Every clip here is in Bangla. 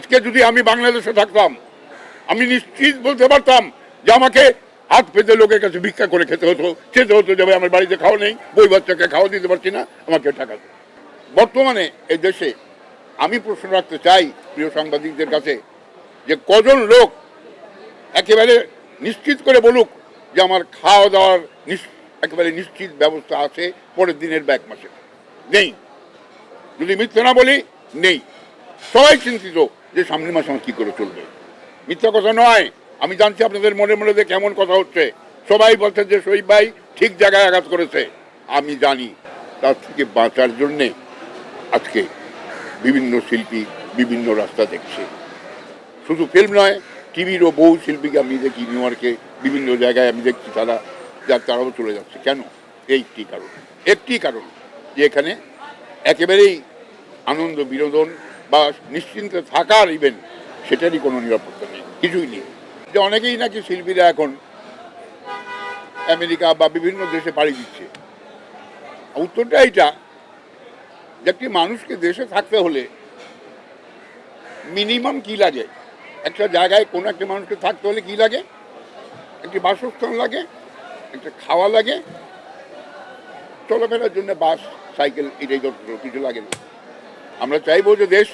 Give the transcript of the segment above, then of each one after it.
আজকে যদি আমি বাংলাদেশে থাকতাম, আমি নিশ্চিত বলতে পারতাম যে আমাকে হাত পেতে লোকের কাছে ভিক্ষা করে খেতে হতো খেতে হতো যাবে আমার বাড়িতে খাওয়া নেই, বই বাচ্চাকে খাওয়া দিতে পারছি না, আমাকে টাকা। বর্তমানে এই দেশে আমি প্রশ্ন রাখতে চাই প্রিয় সাংবাদিকদের কাছে যে কজন লোক একেবারে নিশ্চিত করে বলুক যে আমার খাওয়া দাওয়ার একেবারে নিশ্চিত ব্যবস্থা আছে পরের দিনের ব্যাক মাসে নেই। যদি মিথ্যা না বলি, নেই। সবাই চিন্তিত যে সামনের মাসে আমার কী করে চলবে। মিথ্যা কথা নয়, আমি জানছি আপনাদের মনে মনে যে কেমন কথা হচ্ছে। সবাই বলছে যে শহীদ ভাই ঠিক জায়গায় আঘাত করেছে। আমি জানি তার থেকে বাঁচার জন্যে আজকে বিভিন্ন শিল্পী বিভিন্ন রাস্তা দেখছে। শুধু ফিল্ম নয় টিভিরও বহু শিল্পীকে আমি দেখি নিউ ইয়র্কে বিভিন্ন জায়গায় আমি দেখছি তারা যার তারাও চলে যাচ্ছে। কেন? এইটি কারণ, একটি কারণ যে এখানে একেবারেই আনন্দ বিনোদন বা নিশ্চিন্তে থাকার ইভেন্ট সেটারই কোনো নিরাপত্তা নেই, কিছুই নেই। যে অনেকেই নাকি শিল্পীরা এখন আমেরিকা বা বিভিন্ন দেশে পাড়ি দিচ্ছে। উত্তরটা এইটা যে একটি মানুষকে দেশে থাকতে হলে মিনিমাম কি লাগে? একটা জায়গায় কোনো একটা মানুষকে থাকতে হলে কি লাগে? একটি বাসস্থান লাগে, একটা খাওয়া লাগে, চলাফেরার জন্য বাস, সাইকেল, এটাই যথেষ্ট কিছু লাগে না। আমরা চাইব যে দেশ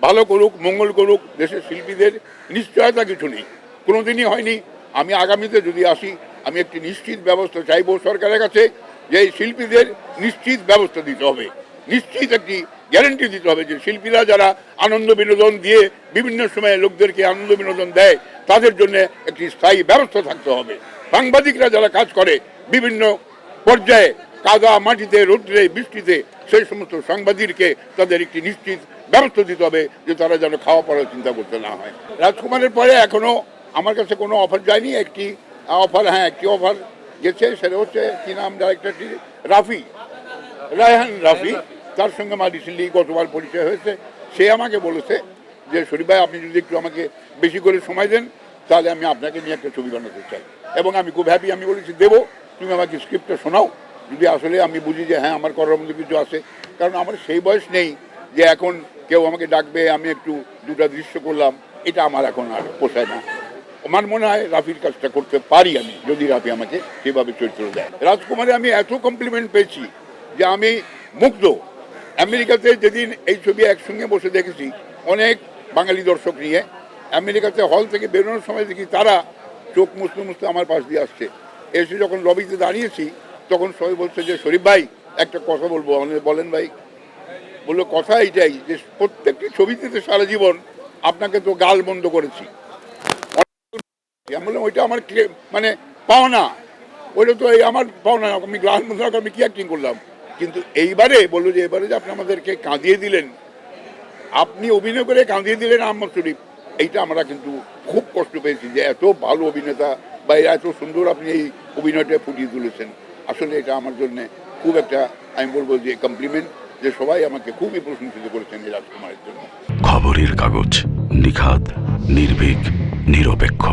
ভালো করুক, মঙ্গল করুক, দেশের শিল্পীদের নিশ্চয়তা কিছু নেই। কোনোদিনই হয়নি। আমি আগামীতে যদি আসি, আমি একটি নিশ্চিত ব্যবস্থা চাইব সরকারের কাছে যে এই শিল্পীদের নিশ্চিত ব্যবস্থা দিতে হবে। নিশ্চিত একটি গ্যারেন্টি দিতে হবে যে শিল্পীরা যারা আনন্দ বিনোদন দিয়ে বিভিন্ন সময়ে লোকদেরকে আনন্দ বিনোদন দেয়, তাদের জন্য একটি স্থায়ী ব্যবস্থা থাকতে হবে। সাংবাদিকরা যারা কাজ করে বিভিন্ন পর্যায়ে কাদা মাটিতে, রৌদ্রে, বৃষ্টিতে সেই সমস্ত সাংবাদিককে তাদের একটি নিশ্চিত ব্যবস্থা দিতে হবে যে তারা যেন খাওয়া পড়ার চিন্তা করতে না হয়। রাজকুমারের পরে এখনও আমার কাছে কোনো অফার যায়নি। একটি অফার হ্যাঁ একটি অফার গেছে, সেটা হচ্ছে কি নাম ডাইরেক্টরটি রাফি, রায়হান রাফি। তার সঙ্গে আমার রিসেন্টলি গতবার পরিচয় হয়েছে। সে আমাকে বলেছে যে, শরীফ ভাই, আপনি যদি একটু আমাকে বেশি করে সময় দেন, তাহলে আমি আপনাকে নিয়ে একটা ছবি বানাতে চাই। এবং আমি খুব হ্যাপি আমি বলেছি, দেবো, তুমি আমাকে স্ক্রিপ্টটা শোনাও। যদি আসলে আমি বুঝি যে হ্যাঁ আমার করার মধ্যে কিছু আছে, কারণ আমার সেই বয়স নেই যে এখন কেউ আমাকে ডাকবে, আমি একটু দুটা দৃশ্য করলাম, এটা আমার এখন আর পোষায় না। আমার মনে হয় রাফির কাজটা করতে পারি আমি, যদি রাফি আমাকে সেভাবে চরিত্র দেয়। রাজকুমারে আমি এত কমপ্লিমেন্ট পেয়েছি যে আমি মুগ্ধ। আমেরিকাতে যেদিন এই ছবি একসঙ্গে বসে দেখেছি, অনেক বাঙালি দর্শক নিয়ে, আমেরিকাতে হল থেকে বেরোনোর সময় দেখি তারা চোখ মুছতে মুছতে আমার পাশ দিয়ে আসছে। এসে যখন লবিতে দাঁড়িয়েছি তখন সবাই বলছে যে, শরীফ ভাই, একটা কথা বলব। আমি বলেন, ভাই। বলল, কথা এইটাই যে, প্রত্যেকটি ছবিতে তো সারা জীবন আপনাকে তো গাল বন্ধ করেছি। আমি বললাম, ওইটা আমার মানে পাওনা। ওইটা তো এই আমার পাওনা। আমি গাল বন্ধ আমি কি অ্যাক্টিং করলাম? কিন্তু এইবারে বলল যে, এবারে যে আপনি আমাদেরকে কাঁদিয়ে দিলেন, আপনি অভিনয় করে কাঁদিয়ে দিলেন আহমদ শরীফ, এইটা আমরা কিন্তু খুব কষ্ট পেয়েছি যে, এত ভালো অভিনেতা বা এত সুন্দর আপনি এই অভিনয়টা ফুটিয়ে তুলেছেন। আসলে এটা আমার জন্য খুব একটা, আমি বলব যে কমপ্লিমেন্ট যে সবাই আমাকে খুবই প্রশংসিত করেছেন এই রাজকুমারের জন্য। খবরের কাগজ নিখাত নির্ভীক, নিরপেক্ষ।